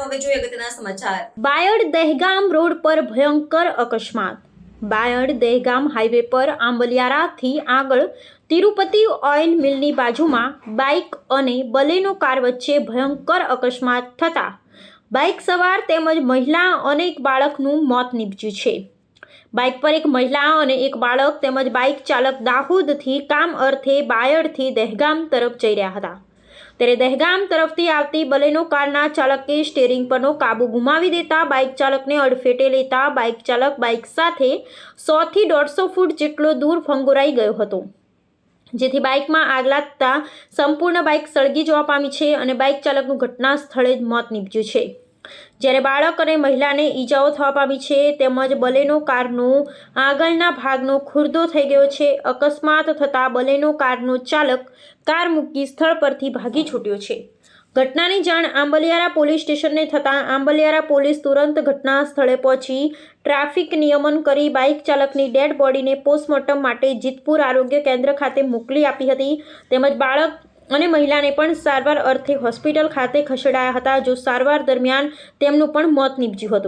હવે જોઈએ અગત્યના સમાચાર. બાયડ દહેગામ રોડ પર ભયંકર અકસ્માત. બાયડ દહેગામ હાઈવે પર આંબલિયારાથી આગળ તિરુપતિ ઓઇલ મિલની બાજુમાં બાઇક અને બલેનો કાર વચ્ચે ભયંકર અકસ્માત થતાં. બાઇક સવાર તેમજ મહિલા અને એક બાળકનું મોત નીપજ્યું છે. બાઇક પર એક મહિલા અને એક બાળક તેમજ બાઇક ચાલક દાહોદથી કામ અર્થે બાયડથી દહેગામ તરફ જઈ રહ્યા હતા. ત્યારે દહેગામ તરફથી આવતી બલેનો કારના ચાલકે સ્ટેરિંગ પરનો કાબુ ગુમાવી દેતા બાઇક ચાલકને અડફેટે લેતા બાઇક ચાલક બાઇક સાથે સોથી દોઢસો ફૂટ જેટલો દૂર ફંગોરાઈ ગયો હતો. જેથી બાઇકમાં આગ લાગતા સંપૂર્ણ બાઇક સળગી જવા પામી છે અને બાઇક ચાલકનું ઘટના સ્થળે જ મોત નીપજ્યું છે. જ્યારે બાળક અને મહિલાને ઈજાઓ થવા પામી છે, તેમજ બલેનો કારનો આગળના ભાગનો ખુરદો થઈ ગયો છે. અકસ્માત થતાં બલેનો કારનો ચાલક કાર મૂકી સ્થળ પરથી ભાગી છૂટ્યો છે. ઘટનાની જાણ આંબલિયારા પોલીસ સ્ટેશનને થતાં આંબલિયારા પોલીસ તુરંત ઘટના સ્થળે પહોંચી ટ્રાફિક નિયમન કરી બાઇક ચાલકની ડેડ બોડીને પોસ્ટમોર્ટમ માટે જીતપુર આરોગ્ય કેન્દ્ર ખાતે મોકલી આપી હતી. તેમજ બાળક અને મહિલાને પણ સારવાર અર્થે હોસ્પિટલ ખાતે ખસેડાયા હતા. જો સારવાર દરમિયાન તેમનું પણ મોત નીપજ્યું હતું.